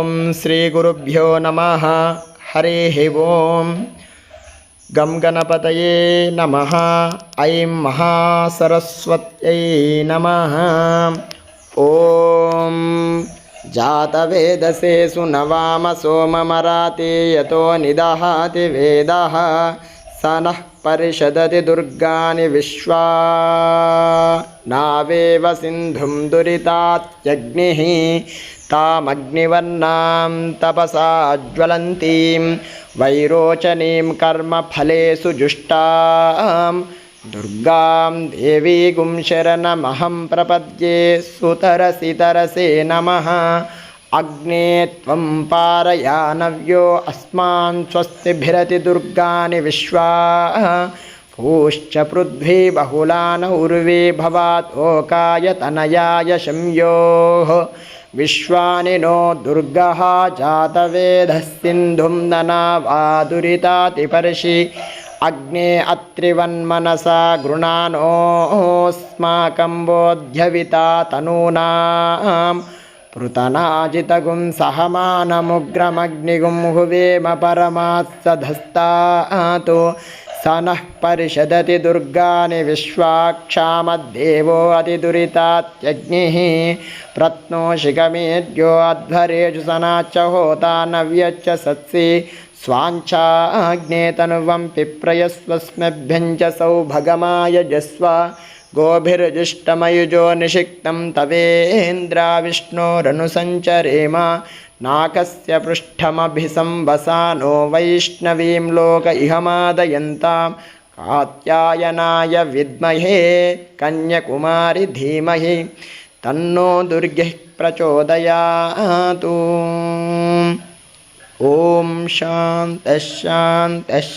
ఓం శ్రీ గురుభ్యో నమ. హరి ఓం. గం గణపతయే నమ. ఐం మహాసరస్వత్యై నమ. ఓం. జాతవేదసే సునవామ సోమమరాతి యతో నిదహాతి వేద. సనః పరిషదతి దుర్గాని విశ్వా नावेव सिन्धुं दुरितात्यग्निः तामग्निवर्णां तपसा ज्वलन्तीं वैरोचनीं कर्मफलेषु जुष्टां दुर्गां देवीगुं शरणमहं प्रपद्ये सुतरसि तरसे नमः अग्ने त्वं पारयानव्यो अस्मान् स्वस्तिभिरति दुर्गानि विश्वा पूश्च पृथ्वी बहुलान उर्वी भवातोकाय तनयाय शंयोः विश्वानि नो दुर्गः जातवेदः सिन्धुं ननावादुरितातिपर्षि अग्ने अत्रिवन्मनसा गृणानोऽस्माकं बोध्यविता तनूनां पृतनाजितगुं सहमानमुग्रमग्निगुं हुवेम परमात्सधस्तातु स नः परिषदति दुर्गानि विश्वाक्षामद्देवो अतिदुरितात्यग्निः प्रत्नोषिकमेद्यो अध्वरेषु सनाच्च होता नव्यच्च सत्सि स्वाञ्छाग्ने तनुवं पिप्रयस्वस्मभ्यं च सौभगमाय जस्व गोभिर्जुष्टमयुजो निषिक्तं तवेन्द्रा विष्णोरनुसञ्चरेम नाकस्य पृष्ठमभिसंवसानो वैष्णवीं लोक इहमादयन्तां कात्यायनाय विद्महे कन्यकुमारि धीमहि तन्नो दुर्गिः प्रचोदयातु ॐ शान्तः शान्तः शान्तः